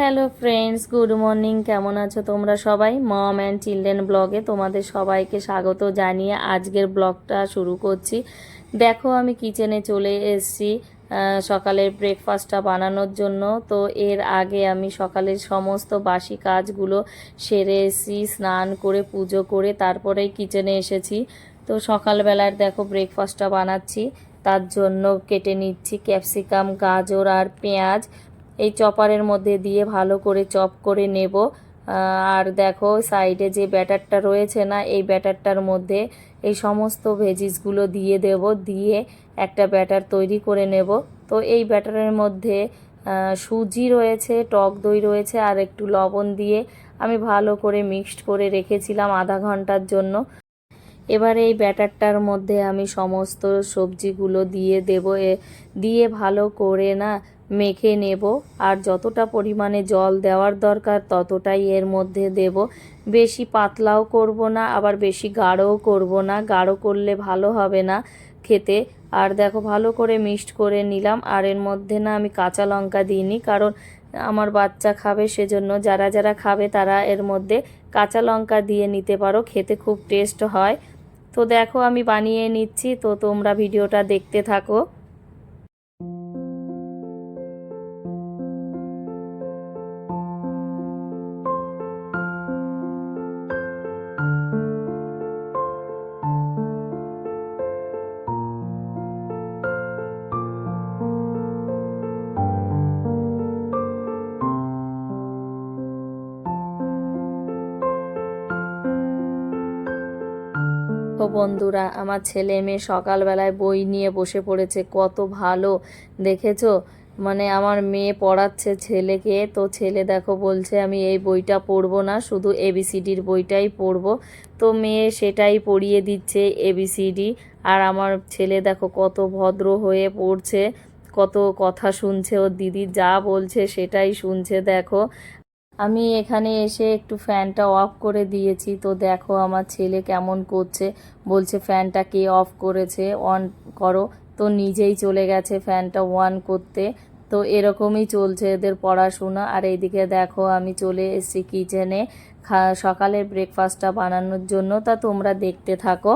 Hello friends, good morning. কেমন আছো তোমরা সবাই? মম অ্যান্ড চিলড্রেন ব্লগে তোমাদের সবাইকে স্বাগত জানিয়ে আজকের ব্লগটা শুরু করছি। দেখো, আমি কিচেনে চলে এসেছি সকালের ব্রেকফাস্টটা বানানোর জন্য। তো এর আগে আমি সকালের সমস্ত বাসি কাজগুলো সেরে এসেছি, স্নান করে, পুজো করে তারপরেই কিচেনে এসেছি। তো সকালবেলার দেখো ব্রেকফাস্টটা বানাচ্ছি, তার জন্য কেটে নিচ্ছি ক্যাপসিকাম, গাজর আর পেঁয়াজ। এই চপারের মধ্যে দিয়ে ভালো করে চপ করে নেব। আর দেখো সাইডে যে ব্যাটারটা রয়েছে না, এই ব্যাটারটার মধ্যে এই সমস্ত ভেজিসগুলো দিয়ে দেব, দিয়ে একটা ব্যাটার তৈরি করে নেব। তো এই ব্যাটারের মধ্যে সুজি রয়েছে, টক দই রয়েছে, আর একটু লবণ দিয়ে আমি ভালো করে মিক্সড করে রেখেছিলাম আধা ঘণ্টার জন্য। এবারে এই ব্যাটারটার মধ্যে আমি সমস্ত সবজিগুলো দিয়ে দেব, এ দিয়ে ভালো করে না মেখে নেব। আর যতটা পরিমাণে জল দেওয়ার দরকার ততটাই এর মধ্যে দেব। বেশি পাতলাও করব না, আবার বেশি গাঢ়ও করব না। গাঢ় করলে ভালো হবে না খেতে। আর দেখো, ভালো করে মিক্সড করে নিলাম। আর এর মধ্যে না আমি কাঁচা লঙ্কা দিইনি, কারণ আমার বাচ্চা খাবে সেজন্য যারা যারা খাবে তারা এর মধ্যে কাঁচা লঙ্কা দিয়ে নিতে পারো, খেতে খুব টেস্ট হয়। তো দেখো আমি বানিয়ে নিচ্ছি তো তোমরা ভিডিওটা দেখতে থাকো। বন্ধুরা, আমার ছেলে মেয়ে সকালবেলায় বই নিয়ে বসে পড়েছে, কত ভালো। দেখেছ? মানে আমার মেয়ে পড়াচ্ছে ছেলেকে, তো ছেলে দেখো বলছে, আমি এই বইটা পড়ব না, শুধু এবিসিডির বইটাই পড়ব। তো মেয়ে সেটাই পড়িয়ে দিচ্ছে এবিসিডি। আর আমার ছেলে দেখো কত ভদ্র হয়ে পড়ছে, কত কথা শুনছে। ওর দিদি যা বলছে সেটাই শুনছে, দেখো। আমি এখানে এসে একটু ফ্যানটা অফ করে দিয়েছি। তো দেখো আমার ছেলে কেমন করছে। বলছে, ফ্যানটা কে অফ করেছে? অন করো। তো নিজেই চলে গেছে ফ্যানটা অন করতে। তো এরকমই চলছে এদের পড়াশোনা। আর এইদিকে দেখো আমি চলে এসেছি কিচেনে। সকালের ব্রেকফাস্টটা বানানোর জন্য। তা তোমরা দেখতে থাকো।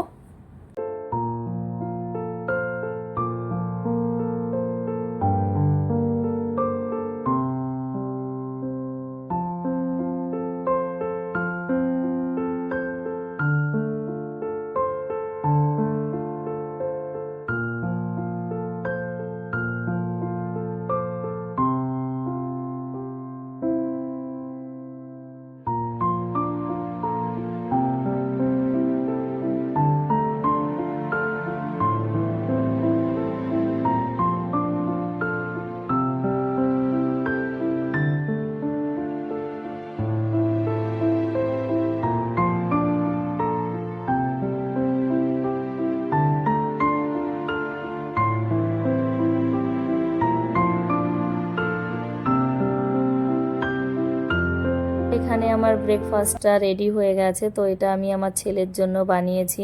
আমার ব্রেকফাস্টটা রেডি হয়ে গেছে, তো এটা আমি আমার ছেলের জন্য বানিয়েছি।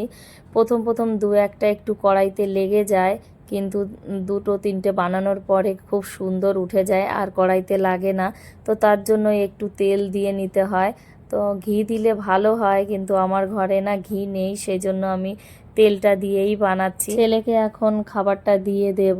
প্রথম প্রথম দু একটা একটু কড়াইতে লেগে যায়, কিন্তু দুটো তিনটে বানানোর পরে খুব সুন্দর উঠে যায়, আর কড়াইতে লাগে না। তো তার জন্য একটু তেল দিয়ে নিতে হয়। তো ঘি দিলে ভালো হয়, কিন্তু আমার ঘরে না ঘি নেই সেই জন্য আমি তেলটা দিয়েই বানাচ্ছি। ছেলেকে এখন খাবারটা দিয়ে দেব।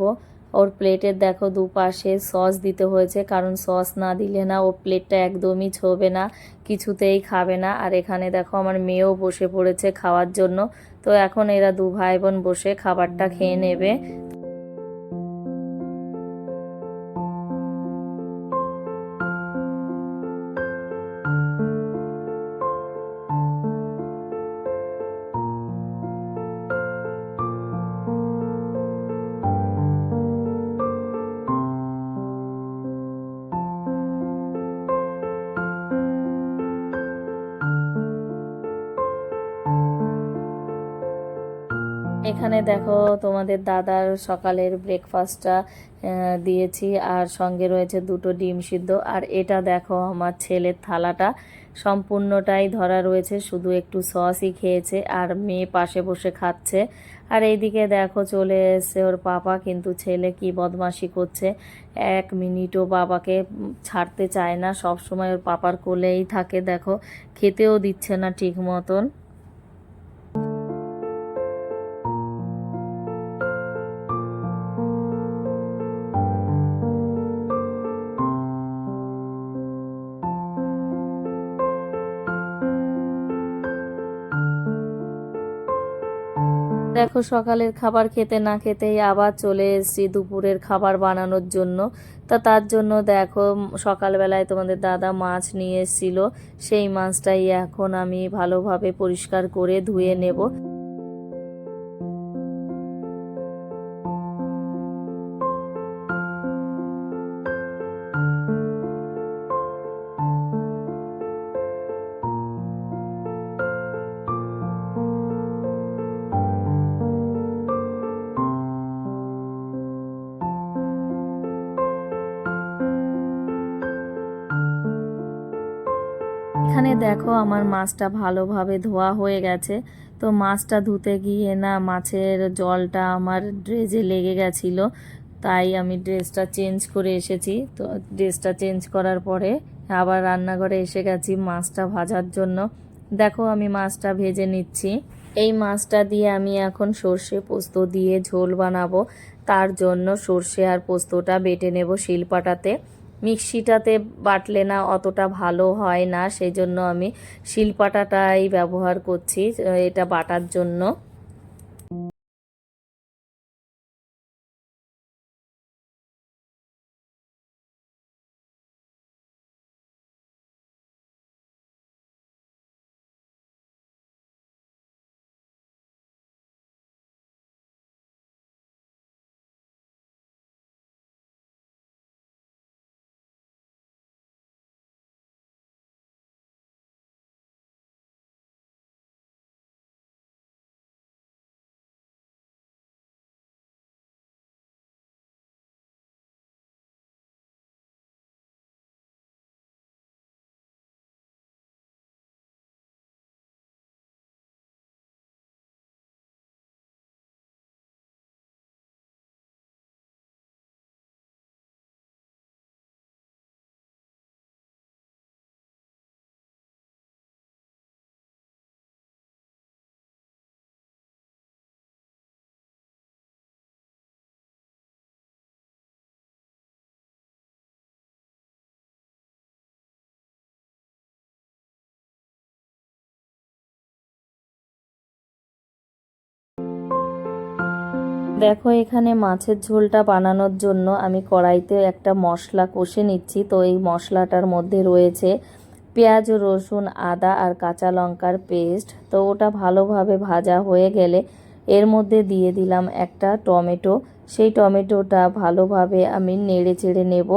ওর প্লেটের দেখো দুপাশে সস দিতে হয়েছে, কারণ সস না দিলে না ও প্লেটটা একদমই ছোবে না, কিছুতেই খাবে না। আর এখানে দেখো আমার মেয়েও বসে পড়েছে খাওয়ার জন্য। তো এখন এরা দু ভাই বোন বসে খাবারটা খেয়ে নেবে। এখানে দেখো তোমাদের দাদার সকালের ব্রেকফাস্টটা দিয়েছি। আর সঙ্গে রয়েছে দুটো ডিম সিদ্ধ। আর এটা দেখো আমার ছেলের থালাটা। সম্পূর্ণটাই ধরা রয়েছে, শুধু একটু সসই খেয়েছে আর মেয়ে পাশে বসে খাচ্ছে। আর এইদিকে দেখো চলে এসছে ওর পাপা, কিন্তু ছেলে কি বদমাশি করছে। এক মিনিটও বাবাকে ছাড়তে চায় না। সব সময় ওর পাপার কোলেই থাকে, দেখো। খেতেও দিচ্ছে না ঠিক মতন। দেখো সকালের খাবার খেতে না খেতেই আবার চলে এসেছি দুপুরের খাবার বানানোর জন্য। তা তার জন্য দেখো সকালবেলায় তোমাদের দাদা মাছ নিয়ে এসেছিল। সেই মাছটাই এখন আমি ভালোভাবে পরিষ্কার করে ধুয়ে নেব। দেখো আমার মাছটা ভালোভাবে ধোয়া হয়ে গেছে। তো মাছটা ধুতে গিয়ে না মাছের জলটা আমার ড্রেসে লেগে গেছিল। তাই আমি ড্রেসটা চেঞ্জ করে এসেছি। তো ড্রেসটা চেঞ্জ করার পরে আবার রান্নাঘরে এসে গেছি মাছটা ভাজার জন্য। দেখো আমি মাছটা ভেজে নিচ্ছি। এই মাছটা দিয়ে আমি এখন সর্ষে পোস্ত দিয়ে ঝোল বানাবো। তার জন্য সর্ষে আর পোস্তটা বেটে নেব শিলপাটাতে। মিক্সিটাতে বাটলে না অতটা ভালো হয় না সেই জন্য আমি শিলপাটাটাই ব্যবহার করছি এটা বাটার জন্য। দেখো, এখানে মাছের ঝোলটা বানানোর জন্য আমি কড়াইতে একটা মশলা কষে নিচ্ছি। তো এই মশলাটার মধ্যে রয়েছে পেঁয়াজ, রসুন, আদা আর কাঁচা লঙ্কার পেস্ট। তো ওটা ভালোভাবে ভাজা হয়ে গেলে এর মধ্যে দিয়ে দিলাম একটা টমেটো। সেই টমেটোটা ভালোভাবে আমি নেড়ে চেড়ে নেব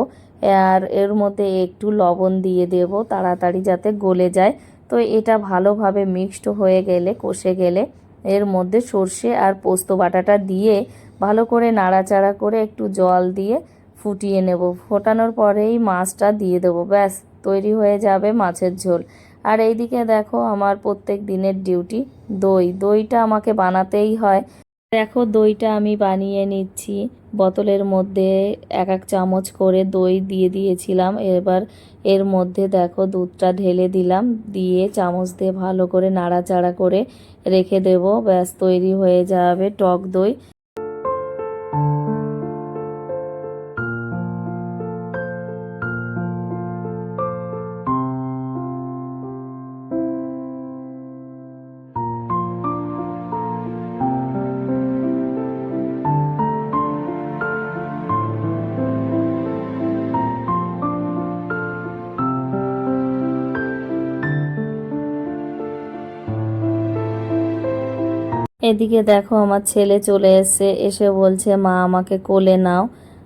আর এর মধ্যে একটু লবণ দিয়ে দেব তাড়াতাড়ি যাতে গলে যায়। তো এটা ভালোভাবে মিক্সড হয়ে গেলে, কষে গেলে এর মধ্যে সর্ষে আর পোস্ত বাটাটা দিয়ে ভালো করে নাড়াচাড়া করে একটু জল দিয়ে ফুটিয়ে নেব। ফোটানোর পরেই মাছটা দিয়ে দেবো। ব্যাস, তৈরি হয়ে যাবে মাছের ঝোল। আর এইদিকে দেখো আমার প্রত্যেক দিনের ডিউটি, দই। দইটা আমাকে বানাতেই হয়। দেখো দইটা আমি বানিয়ে নিচ্ছি। বোতলের মধ্যে এক এক চামচ করে দই দিয়ে দিয়েছিলাম। এবার এর মধ্যে দেখো দুধটা ঢেলে দিলাম। দিয়ে চামচ দিয়ে ভালো করে নাড়াচাড়া করে রেখে দেব। ব্যাস, তৈরি হয়ে যাবে টক দই। এদিকে দেখো আমার ছেলে চলে এসে এসে বলছে, মা, আমাকে কোলে নাও,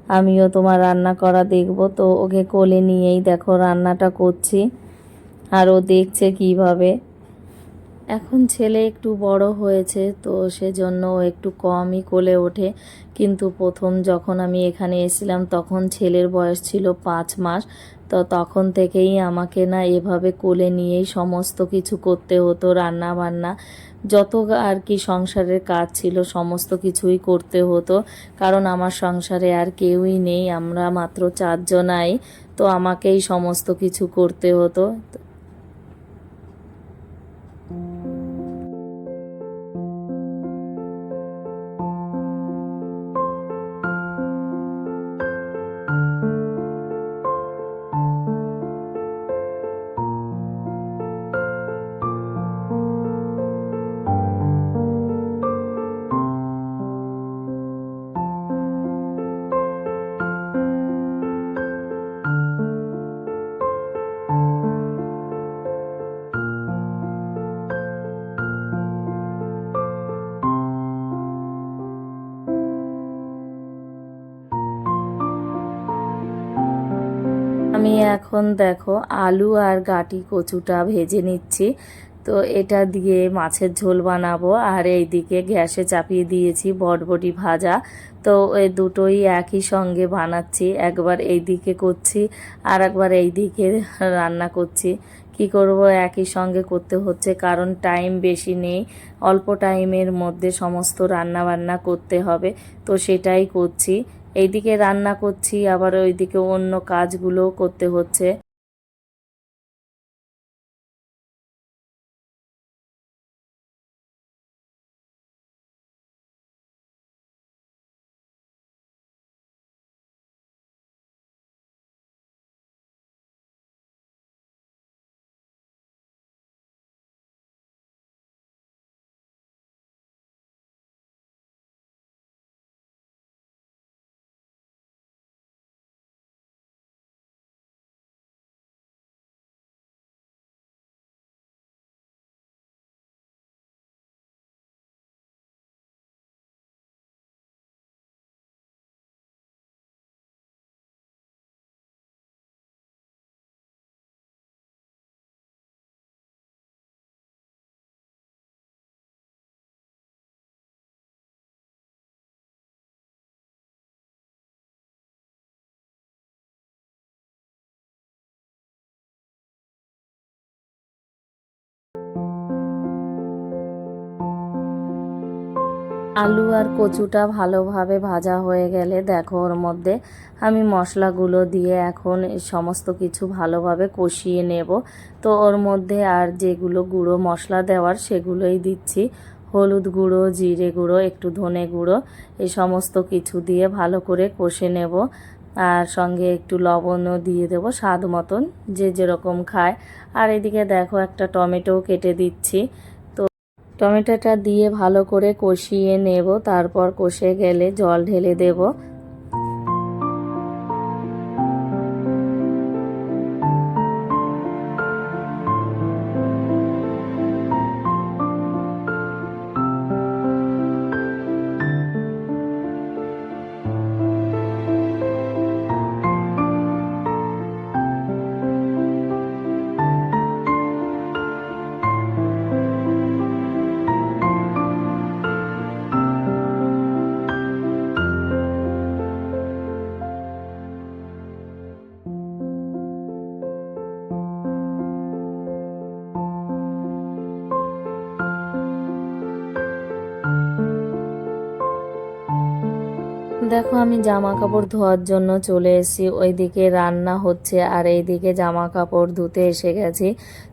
আমিও তোমার রান্না করা দেখব। তো ওকে কোলে নিয়েই দেখো রান্নাটা করছি, আর ও দেখছে কীভাবে। এখন ছেলে একটু বড় হয়েছে, তো সেজন্য ও একটু কমই কোলে ওঠে। কিন্তু প্রথম যখন আমি এখানে এসেছিলাম, তখন ছেলের বয়স ছিল পাঁচ মাস। তো তখন থেকেই আমাকে না এভাবে কোলে নিয়েই সমস্ত কিছু করতে হতো রান্না বান্না যত আর কি সংসারের কাজ ছিল, সমস্ত কিছুই করতে হতো। কারণ আমার সংসারে আর কেউই নেই, আমরা মাত্র চারজনাই তো আমাকেই সমস্ত কিছু করতে হতো। এখন দেখো আলু আর গাটি কচুটা ভেজে নিচ্ছি। তো এটা দিয়ে মাছের ঝোল বানাবো। আর এইদিকে গ্যাসে চাপিয়ে দিয়েছি বটবটি ভাজা। তো এই দুটোই একই সঙ্গে বানাচ্ছি। একবার এই দিকে করছি আর একবার এই দিকে রান্না করছি। কি করব? একই সঙ্গে করতে হচ্ছে, কারণ টাইম বেশি নেই। অল্প টাইমের মধ্যে সমস্ত রান্না বান্না করতে হবে। তো সেটাই করছি। এইদিকে রান্না করছি আবার ওইদিকে অন্য কাজগুলোও করতে হচ্ছে। আলু আর কচুটা ভালোভাবে ভাজা হয়ে গেলে দেখো ওর মধ্যে আমি মশলাগুলো দিয়ে এখন সমস্ত কিছু ভালোভাবে কষিয়ে নেব। তো ওর মধ্যে আর যেগুলো গুঁড়ো মশলা দেওয়ার সেগুলোই দিচ্ছি। হলুদ গুঁড়ো, জিরে গুঁড়ো, একটু ধনে গুঁড়ো এই সমস্ত কিছু দিয়ে ভালো করে কষে নেব। আর সঙ্গে একটু লবণও দিয়ে দেবো স্বাদ মতন, যে যেরকম খায়। আর এদিকে দেখো একটা টমেটোও কেটে দিচ্ছি। টমেটোটা দিয়ে ভালো করে কষিয়ে নেব তারপর কষে গেলে জল ঢেলে দেব। দেখো, আমি জামা কাপড় ধোয়ার জন্য চলে এসেছি। ওইদিকে রান্না হচ্ছে আর এইদিকে জামা কাপড় ধুতে এসে গেছি।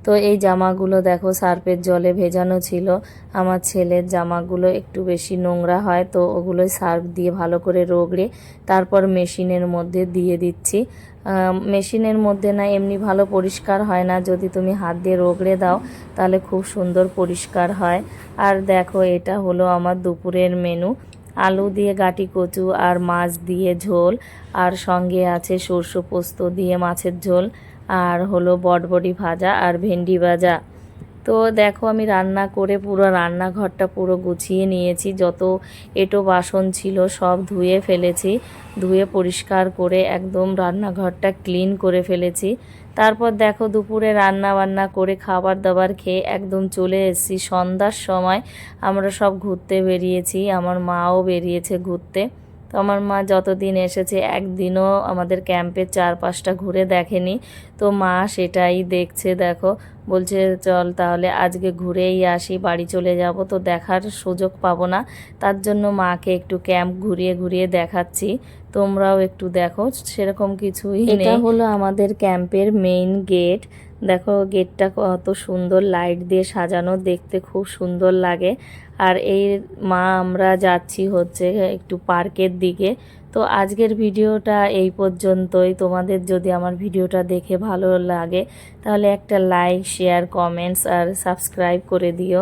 তো এই জামাগুলো দেখো সার্ফের জলে ভেজানো ছিল। আমার ছেলের জামাগুলো একটু বেশি নোংরা হয়, তো ওগুলোই সার্ফ দিয়ে ভালো করে রোগড়ে তারপর মেশিনের মধ্যে দিয়ে দিচ্ছি। মেশিনের মধ্যে না এমনি ভালো পরিষ্কার হয় না। যদি তুমি হাত দিয়ে রগড়ে দাও, তাহলে খুব সুন্দর পরিষ্কার হয়। আর দেখো, এটা হলো আমার দুপুরের মেনু। আলু দিয়ে গাটি কচু আর মাছ দিয়ে ঝোল, আর সঙ্গে আছে সর্ষে পোস্ত দিয়ে মাছের ঝোল, আর হলো বটবটি ভাজা আর ভেন্ডি ভাজা। তো দেখো আমি রান্না করে পুরো রান্নাঘরটা পুরো গুছিয়ে নিয়েছি। যত এটো বাসন ছিল সব ধুয়ে ফেলেছি। ধুয়ে পরিষ্কার করে একদম রান্নাঘরটা ক্লিন করে ফেলেছি। তারপর দেখো দুপুরে রান্না বান্না করে খাবার দাবার খেয়ে একদম চলে এসেছি। সন্ধ্যার সময় আমরা সব ঘুরতে বেরিয়েছি। আমার মাও বেরিয়েছে ঘুরতে। তো আমার মা যতদিন এসেছে একদিনও আমাদের ক্যাম্পের চারপাশটা ঘুরে দেখেনি। তো মা সেটাই দেখছে, দেখো। বলছে, চল তাহলে আজকে ঘুরেই আসি, বাড়ি চলে যাব, তো দেখার সুযোগ পাবো না। তার জন্য মাকে একটু ক্যাম্প ঘুরিয়ে ঘুরিয়ে দেখাচ্ছি। তোমরাও একটু দেখো, সেরকম কিছুই এটা হলো আমাদের ক্যাম্পের মেইন গেট দেখো গেটটা কত সুন্দর লাইট দিয়ে সাজানো, দেখতে খুব সুন্দর লাগে। আর এই মা, আমরা যাচ্ছি হচ্ছে একটু পার্কের দিকে। তো আজকের ভিডিওটা এই পর্যন্তই। তোমাদের যদি আমার ভিডিওটা দেখে ভালো লাগে, তাহলে একটা লাইক শেয়ার কমেন্টস আর সাবস্ক্রাইব করে দিও।